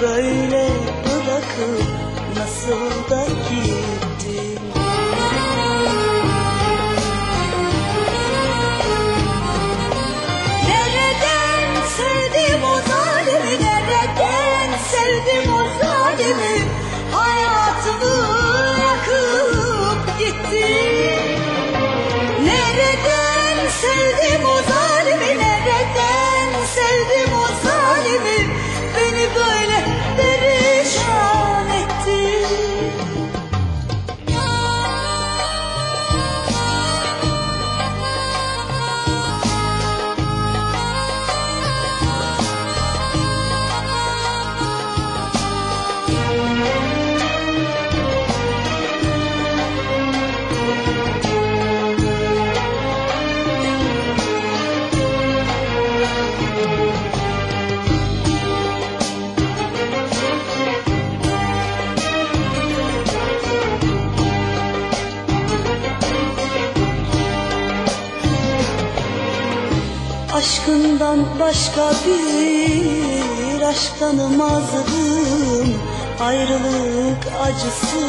böyle bırakıp nasıl da gittin? Nereden sevdim o zalimi Nereden sevdim o zalimi? Hayatımı yakıp gitti Nereden sevdim o zalimi Aşkından başka bir aşk tanımazdım. Ayrılık acısı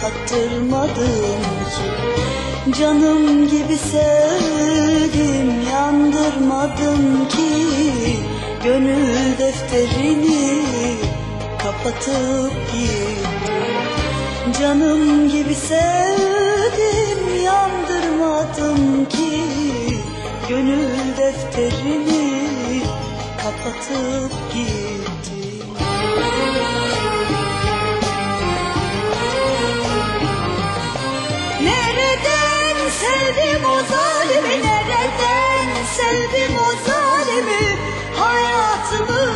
tattırmadım ki. Canım gibi sevdim yandırmadım ki. Gönül defterini kapatıp gittim Canım gibi sevdim yandırmadım ki. Gönül defterini kapatıp gittim. Nereden sevdim o zalimi Nereden sevdim o zalimi? Hayatımı gitti